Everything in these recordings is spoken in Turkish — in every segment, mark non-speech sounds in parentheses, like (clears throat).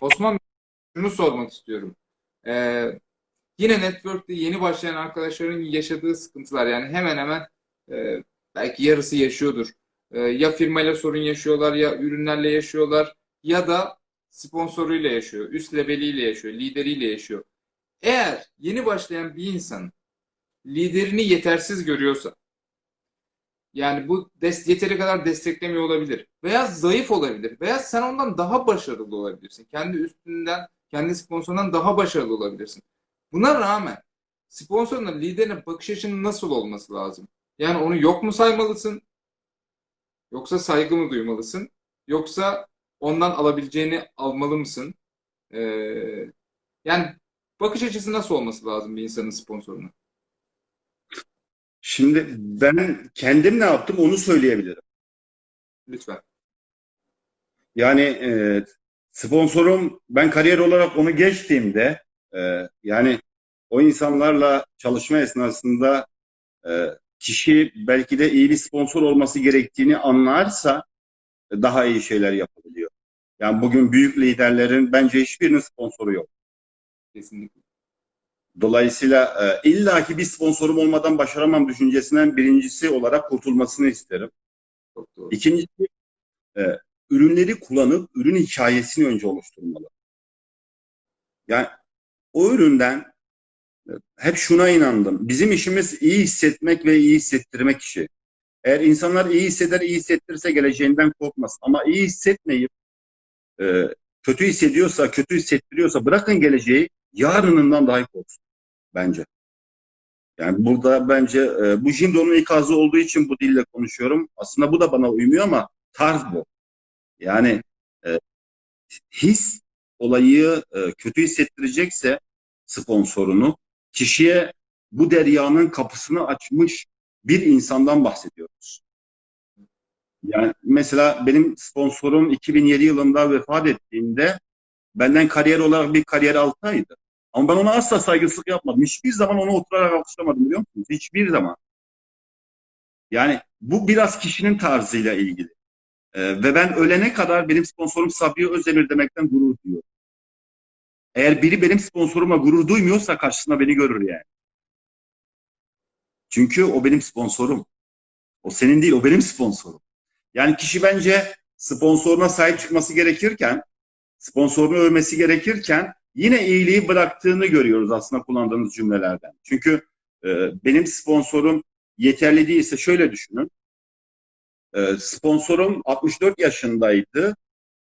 Osman şunu sormak istiyorum. Ee, yine network'te yeni başlayan arkadaşların yaşadığı sıkıntılar yani hemen hemen e, belki yarısı yaşıyordur. Ee, ya firmayla sorun yaşıyorlar ya ürünlerle yaşıyorlar ya da sponsoruyla yaşıyor, üst leveliyle yaşıyor, lideriyle yaşıyor. Eğer yeni başlayan bir insan liderini yetersiz görüyorsa yani bu yeteri kadar desteklemiyor olabilir. Veya zayıf olabilir. Veya sen ondan daha başarılı olabilirsin. Kendi üstünden, kendi sponsorundan daha başarılı olabilirsin. Buna rağmen sponsoruna, liderine bakış açının nasıl olması lazım? Yani onu yok mu saymalısın? Yoksa saygı mı duymalısın? Yoksa ondan alabileceğini almalı mısın? Ee, yani bakış açısı nasıl olması lazım bir insanın sponsoruna? Şimdi ben kendim ne yaptım onu söyleyebilirim. Lütfen. Yani e, sponsorum ben kariyer olarak onu geçtiğimde e, yani o insanlarla çalışma esnasında e, kişi belki de iyi bir sponsor olması gerektiğini anlarsa e, daha iyi şeyler yapabiliyor. Yani bugün büyük liderlerin bence hiçbirinin sponsoru yok. Kesinlikle. Dolayısıyla e, illaki bir sponsorum olmadan başaramam düşüncesinden birincisi olarak kurtulmasını isterim. İkincisi e, ürünleri kullanıp ürün hikayesini önce oluşturmalı. Yani o üründen e, hep şuna inandım. Bizim işimiz iyi hissetmek ve iyi hissettirmek işi. Eğer insanlar iyi hisseder, iyi hissettirirse geleceğinden korkmaz. Ama iyi hissetmeyip e, kötü hissediyorsa, kötü hissettiriyorsa bırakın geleceği yarınından dahi korksun bence. Yani burada bence e, bu Jindo'nun ikazı olduğu için bu dille konuşuyorum. Aslında bu da bana uymuyor ama tarz bu. Yani e, his olayı e, kötü hissettirecekse sponsorunu kişiye bu deryanın kapısını açmış bir insandan bahsediyoruz. Yani mesela benim sponsorum 2007 yılında vefat ettiğinde benden kariyer olarak bir kariyer altaydı. Ama ben ona asla saygısızlık yapmadım. Hiçbir zaman ona oturarak alkışlamadım biliyor musunuz? Hiçbir zaman. Yani bu biraz kişinin tarzıyla ilgili. Ee, ve ben ölene kadar benim sponsorum Sabiha Özdemir demekten gurur duyuyorum. Eğer biri benim sponsoruma gurur duymuyorsa karşısında beni görür yani. Çünkü o benim sponsorum. O senin değil, o benim sponsorum. Yani kişi bence sponsoruna sahip çıkması gerekirken, sponsorunu övmesi gerekirken yine iyiliği bıraktığını görüyoruz aslında kullandığımız cümlelerden. Çünkü e, benim sponsorum yeterli değilse şöyle düşünün. E, sponsorum 64 yaşındaydı.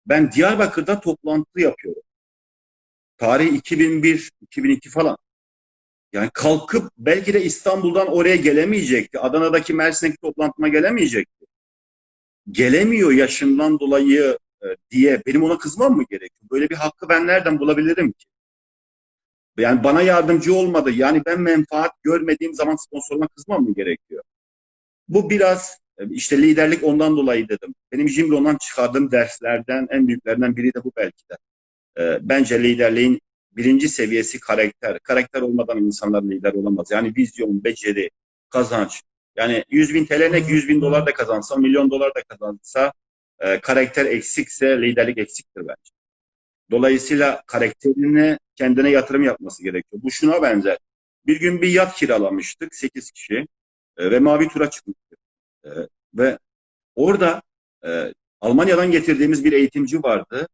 Ben Diyarbakır'da toplantı yapıyorum. Tarih 2001, 2002 falan. Yani kalkıp belki de İstanbul'dan oraya gelemeyecekti. Adana'daki Mersin'deki toplantıma gelemeyecekti. Gelemiyor yaşından dolayı diye benim ona kızmam mı gerekiyor? Böyle bir hakkı ben nereden bulabilirim ki? Yani bana yardımcı olmadı. Yani ben menfaat görmediğim zaman sponsoruma kızmam mı gerekiyor? Bu biraz e, işte liderlik ondan dolayı dedim. Benim Jimro'dan çıkardığım derslerden en büyüklerinden biri de bu belki de. E, bence liderliğin birinci seviyesi karakter. Karakter olmadan insanlar lider olamaz. Yani vizyon, beceri, kazanç. Yani 100 bin TL ne 100 bin dolar da kazansa, milyon dolar da kazansa e, karakter eksikse liderlik eksiktir bence. Dolayısıyla karakterine kendine yatırım yapması gerekiyor. Bu şuna benzer. Bir gün bir yat kiralamıştık 8 kişi e, ve mavi tura çıkmıştık. E, ve orada e, Almanya'dan getirdiğimiz bir eğitimci vardı.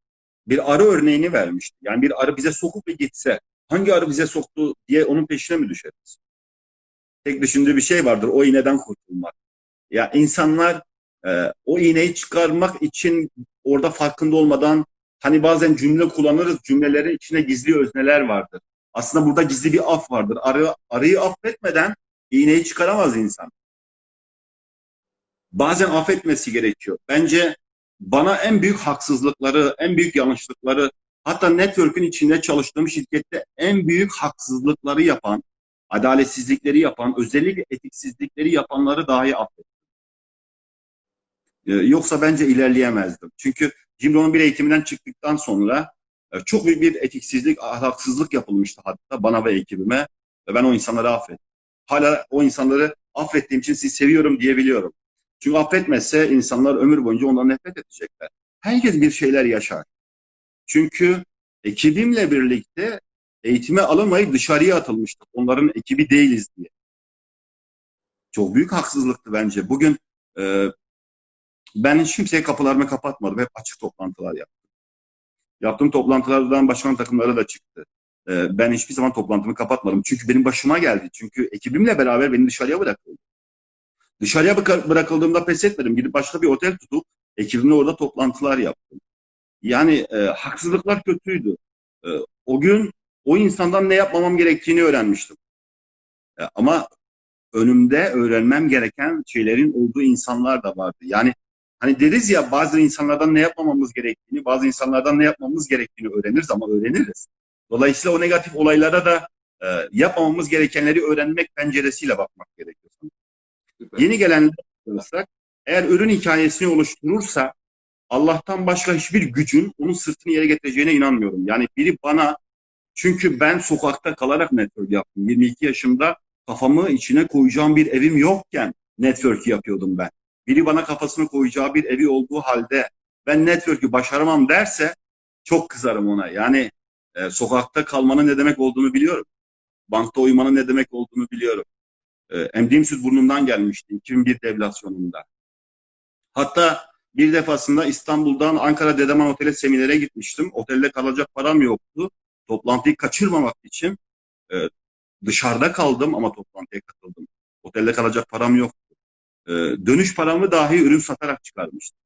Bir arı örneğini vermişti. Yani bir arı bize sokup bir gitse hangi arı bize soktu diye onun peşine mi düşeriz? Tek düşündüğü bir şey vardır. O iğneden kurtulmak. Ya insanlar e, o iğneyi çıkarmak için orada farkında olmadan hani bazen cümle kullanırız. Cümlelerin içine gizli özneler vardır. Aslında burada gizli bir af vardır. Arı, arıyı affetmeden iğneyi çıkaramaz insan. Bazen affetmesi gerekiyor. Bence bana en büyük haksızlıkları, en büyük yanlışlıkları, hatta network'ün içinde çalıştığım şirkette en büyük haksızlıkları yapan, adaletsizlikleri yapan, özellikle etiksizlikleri yapanları dahi affettim. Ee, yoksa bence ilerleyemezdim. Çünkü Jimro'nun bir eğitiminden çıktıktan sonra e, çok büyük bir etiksizlik, ahlaksızlık yapılmıştı hatta bana ve ekibime. Ve ben o insanları affettim. Hala o insanları affettiğim için sizi seviyorum diyebiliyorum. Çünkü affetmezse insanlar ömür boyunca ondan nefret edecekler. Herkes bir şeyler yaşar. Çünkü ekibimle birlikte eğitime alamayıp dışarıya atılmıştık. Onların ekibi değiliz diye. Çok büyük haksızlıktı bence. Bugün e, ben hiç kimseye kapılarımı kapatmadım. Hep açık toplantılar yaptım. Yaptığım toplantılardan başkan takımları da çıktı. E, ben hiçbir zaman toplantımı kapatmadım. Çünkü benim başıma geldi. Çünkü ekibimle beraber beni dışarıya bırakıldı. Dışarıya bırakıldığımda pes etmedim. Gidip başka bir otel tutup ekibimle orada toplantılar yaptım. Yani e, haksızlıklar kötüydü. E, o gün o insandan ne yapmamam gerektiğini öğrenmiştim. E, ama önümde öğrenmem gereken şeylerin olduğu insanlar da vardı. Yani hani deriz ya bazı insanlardan ne yapmamamız gerektiğini, bazı insanlardan ne yapmamamız gerektiğini öğreniriz ama öğreniriz. Dolayısıyla o negatif olaylara da e, yapmamamız gerekenleri öğrenmek penceresiyle bakmak gerekiyor. Süper. Yeni gelenler olursak, eğer ürün hikayesini oluşturursa Allah'tan başka hiçbir gücün onun sırtını yere getireceğine inanmıyorum. Yani biri bana çünkü ben sokakta kalarak network yaptım. 22 yaşımda kafamı içine koyacağım bir evim yokken network yapıyordum ben. Biri bana kafasını koyacağı bir evi olduğu halde ben network'ü başaramam derse çok kızarım ona. Yani e, sokakta kalmanın ne demek olduğunu biliyorum. Bankta uyumanın ne demek olduğunu biliyorum. E, emdiğim süt burnumdan gelmişti 2001 devlasyonunda. Hatta bir defasında İstanbul'dan Ankara Dedeman Otel'e seminere gitmiştim. Otelde kalacak param yoktu. Toplantıyı kaçırmamak için e, dışarıda kaldım ama toplantıya katıldım. Otelde kalacak param yoktu. E, dönüş paramı dahi ürün satarak çıkarmıştım.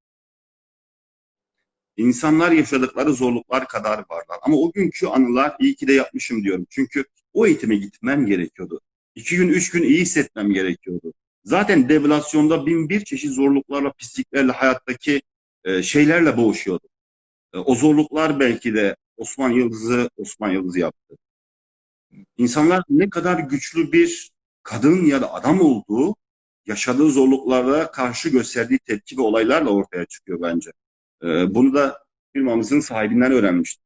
İnsanlar yaşadıkları zorluklar kadar varlar. Ama o günkü anılar iyi ki de yapmışım diyorum. Çünkü o eğitime gitmem gerekiyordu. İki gün, üç gün iyi hissetmem gerekiyordu. Zaten devlasyonda bin bir çeşit zorluklarla, pisliklerle, hayattaki e, şeylerle boğuşuyordum. E, o zorluklar belki de Osman Yıldız'ı Osman Yıldız yaptı. İnsanlar ne kadar güçlü bir kadın ya da adam olduğu, yaşadığı zorluklara karşı gösterdiği tepki ve olaylarla ortaya çıkıyor bence. E, bunu da firmamızın sahibinden öğrenmiştim.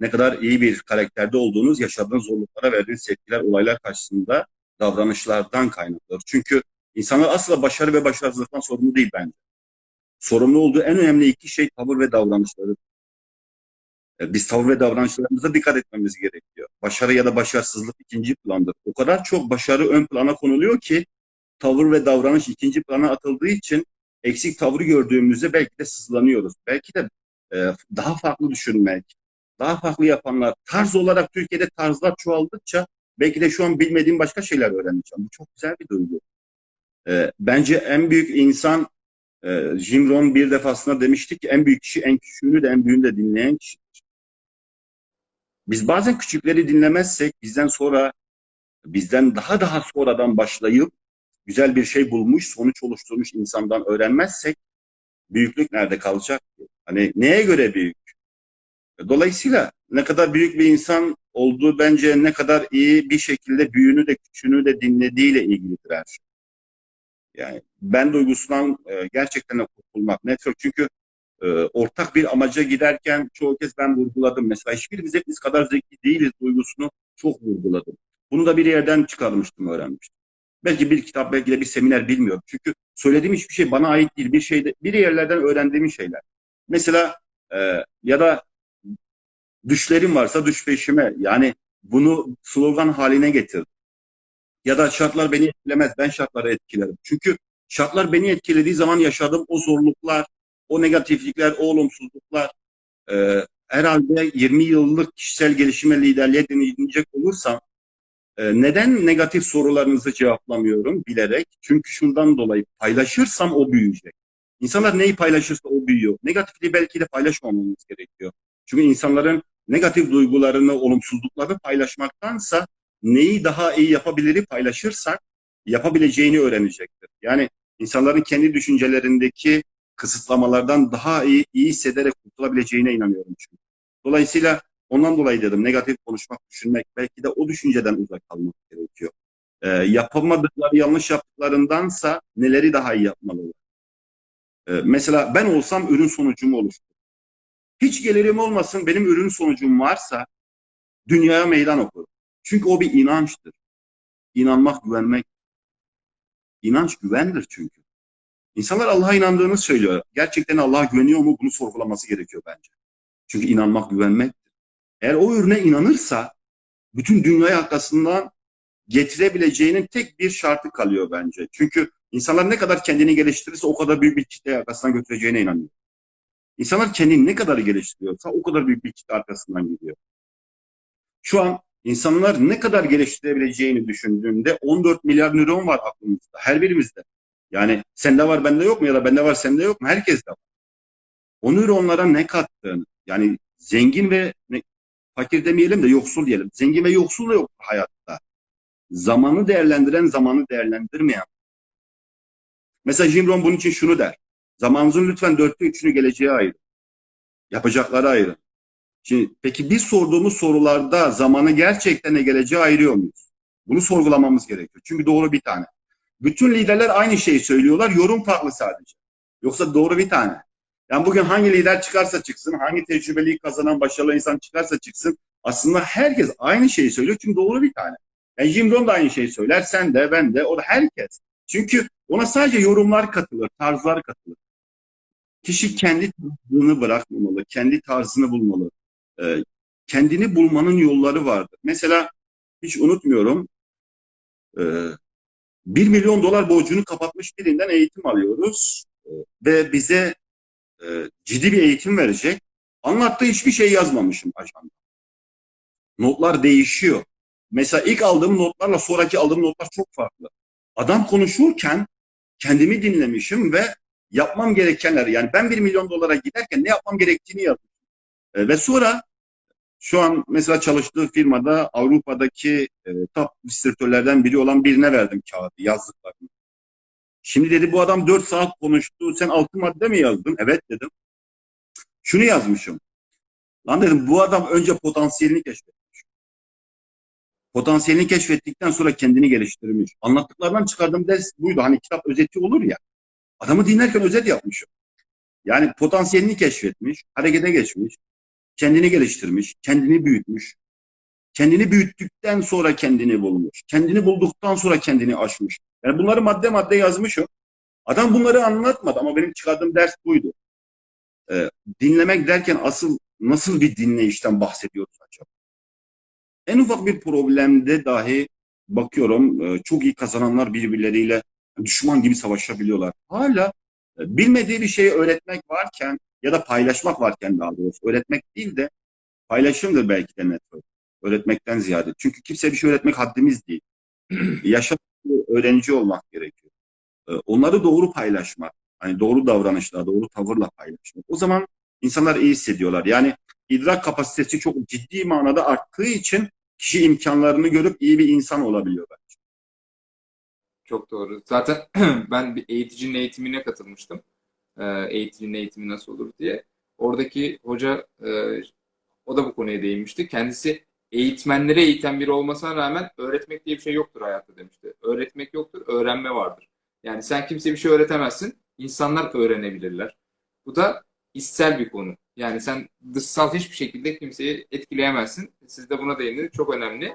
Ne kadar iyi bir karakterde olduğunuz, yaşadığınız zorluklara verdiğiniz tepkiler, olaylar karşısında davranışlardan kaynaklanır. Çünkü insanlar asla başarı ve başarısızlıktan sorumlu değil bence. Sorumlu olduğu en önemli iki şey tavır ve davranışları. E, Biz tavır ve davranışlarımıza dikkat etmemiz gerekiyor. Başarı ya da başarısızlık ikinci plandır. O kadar çok başarı ön plana konuluyor ki tavır ve davranış ikinci plana atıldığı için eksik tavrı gördüğümüzde belki de sızlanıyoruz. Belki de e, daha farklı düşünmek, daha farklı yapanlar, tarz olarak Türkiye'de tarzlar çoğaldıkça belki de şu an bilmediğim başka şeyler öğreneceğim. Bu çok güzel bir duygu. E, bence en büyük insan e, Jim Rohn bir defasında demiştik ki en büyük kişi en küçüğünü de en büyüğünü de dinleyen kişidir. Biz bazen küçükleri dinlemezsek bizden sonra bizden daha daha sonradan başlayıp güzel bir şey bulmuş, sonuç oluşturmuş insandan öğrenmezsek büyüklük nerede kalacak? Hani neye göre büyük? Dolayısıyla ne kadar büyük bir insan olduğu bence ne kadar iyi bir şekilde büyüğünü de küçüğünü de dinlediğiyle ilgilidir her şey. Yani ben duygusundan e, gerçekten de kurtulmak. Network çünkü e, ortak bir amaca giderken çoğu kez ben vurguladım. Mesela hiçbirimiz hepimiz kadar zeki değiliz duygusunu çok vurguladım. Bunu da bir yerden çıkarmıştım, öğrenmiştim. Belki bir kitap, belki de bir seminer bilmiyorum. Çünkü söylediğim hiçbir şey bana ait değil. Bir şeyde, bir yerlerden öğrendiğim şeyler. Mesela e, ya da düşlerim varsa düş peşime. Yani bunu slogan haline getirdim. Ya da şartlar beni etkilemez, ben şartları etkilerim. Çünkü şartlar beni etkilediği zaman yaşadığım o zorluklar, o negatiflikler, o olumsuzluklar e, herhalde 20 yıllık kişisel gelişime liderliğe deneyecek olursam neden negatif sorularınızı cevaplamıyorum bilerek? Çünkü şundan dolayı paylaşırsam o büyüyecek. İnsanlar neyi paylaşırsa o büyüyor. Negatifliği belki de paylaşmamamız gerekiyor. Çünkü insanların negatif duygularını, olumsuzlukları paylaşmaktansa neyi daha iyi yapabiliri paylaşırsak yapabileceğini öğrenecektir. Yani insanların kendi düşüncelerindeki kısıtlamalardan daha iyi, iyi hissederek kurtulabileceğine inanıyorum çünkü. Dolayısıyla ondan dolayı dedim negatif konuşmak, düşünmek belki de o düşünceden uzak kalmak gerekiyor. Ee, yapamadıkları, yanlış yaptıklarındansa neleri daha iyi yapmalılar? Ee, mesela ben olsam ürün sonucumu oluştururum. Hiç gelirim olmasın benim ürün sonucum varsa dünyaya meydan okurum. Çünkü o bir inançtır. İnanmak, güvenmek. İnanç güvendir çünkü. İnsanlar Allah'a inandığını söylüyor. Gerçekten Allah'a güveniyor mu? Bunu sorgulaması gerekiyor bence. Çünkü inanmak güvenmektir. Eğer o ürüne inanırsa bütün dünyayı arkasından getirebileceğinin tek bir şartı kalıyor bence. Çünkü insanlar ne kadar kendini geliştirirse o kadar büyük bir kitle arkasından götüreceğine inanıyor. İnsanlar kendini ne kadar geliştiriyorsa o kadar büyük bir kitle arkasından gidiyor. Şu an insanlar ne kadar geliştirebileceğini düşündüğünde 14 milyar nöron var aklımızda, her birimizde. Yani sende var bende yok mu ya da bende var sende yok mu? Herkes de var. O nöronlara ne kattığını, yani zengin ve fakir demeyelim de yoksul diyelim. Zengin ve yoksul da yok hayatta. Zamanı değerlendiren, zamanı değerlendirmeyen. Mesela Jim bunun için şunu der. Zamanınızın lütfen dörtte üçünü geleceğe ayırın. Yapacaklara ayırın. Şimdi peki biz sorduğumuz sorularda zamanı gerçekten geleceğe ayırıyor muyuz? Bunu sorgulamamız gerekiyor. Çünkü doğru bir tane. Bütün liderler aynı şeyi söylüyorlar. Yorum farklı sadece. Yoksa doğru bir tane. Yani bugün hangi lider çıkarsa çıksın, hangi tecrübeliyi kazanan başarılı insan çıkarsa çıksın aslında herkes aynı şeyi söylüyor çünkü doğru bir tane. Yani Jim Rohn da aynı şeyi söyler, sen de, ben de, o da herkes. Çünkü ona sadece yorumlar katılır, tarzlar katılır. Kişi kendi tarzını bırakmamalı, kendi tarzını bulmalı. Ee, kendini bulmanın yolları vardır. Mesela hiç unutmuyorum, e, 1 milyon dolar borcunu kapatmış birinden eğitim alıyoruz Ee, ve bize e, ciddi bir eğitim verecek. Anlattığı hiçbir şey yazmamışım ajanda. Notlar değişiyor. Mesela ilk aldığım notlarla sonraki aldığım notlar çok farklı. Adam konuşurken kendimi dinlemişim ve yapmam gerekenler yani ben bir milyon dolara giderken ne yapmam gerektiğini yazmışım. E, ve sonra şu an mesela çalıştığı firmada Avrupa'daki e, top distribütörlerden biri olan birine verdim kağıdı yazdıklarını. Şimdi dedi bu adam 4 saat konuştu. Sen 6 madde mi yazdın? Evet dedim. Şunu yazmışım. Lan dedim bu adam önce potansiyelini keşfetmiş. Potansiyelini keşfettikten sonra kendini geliştirmiş. Anlattıklarından çıkardığım ders buydu. Hani kitap özeti olur ya. Adamı dinlerken özet yapmışım. Yani potansiyelini keşfetmiş, harekete geçmiş, kendini geliştirmiş, kendini büyütmüş. Kendini büyüttükten sonra kendini bulmuş. Kendini bulduktan sonra kendini aşmış. Yani bunları madde madde yazmışım. Adam bunları anlatmadı ama benim çıkardığım ders buydu. Ee, dinlemek derken asıl nasıl bir dinleyişten bahsediyoruz acaba? En ufak bir problemde dahi bakıyorum e, çok iyi kazananlar birbirleriyle düşman gibi savaşabiliyorlar. Hala e, bilmediği bir şeyi öğretmek varken ya da paylaşmak varken daha doğrusu öğretmek değil de paylaşımdır belki de network. Öğretmekten ziyade. Çünkü kimse bir şey öğretmek haddimiz değil. (clears throat) Yaşam öğrenci olmak gerekiyor. Ee, Onları doğru paylaşmak, hani doğru davranışla, doğru tavırla paylaşmak. O zaman insanlar iyi hissediyorlar. Yani idrak kapasitesi çok ciddi manada arttığı için kişi imkanlarını görüp iyi bir insan olabiliyor bence. Çok doğru. Zaten (clears throat) ben bir eğiticinin eğitimine katılmıştım. Ee, Eğiticinin eğitimi nasıl olur diye. Oradaki hoca e, o da bu konuya değinmişti. Kendisi eğitmenlere eğiten biri olmasına rağmen öğretmek diye bir şey yoktur hayatta demişti. Öğretmek yoktur, öğrenme vardır. Yani sen kimseye bir şey öğretemezsin, insanlar öğrenebilirler. Bu da içsel bir konu. Yani sen dışsal hiçbir şekilde kimseyi etkileyemezsin. Siz de buna değindiniz. Çok önemli.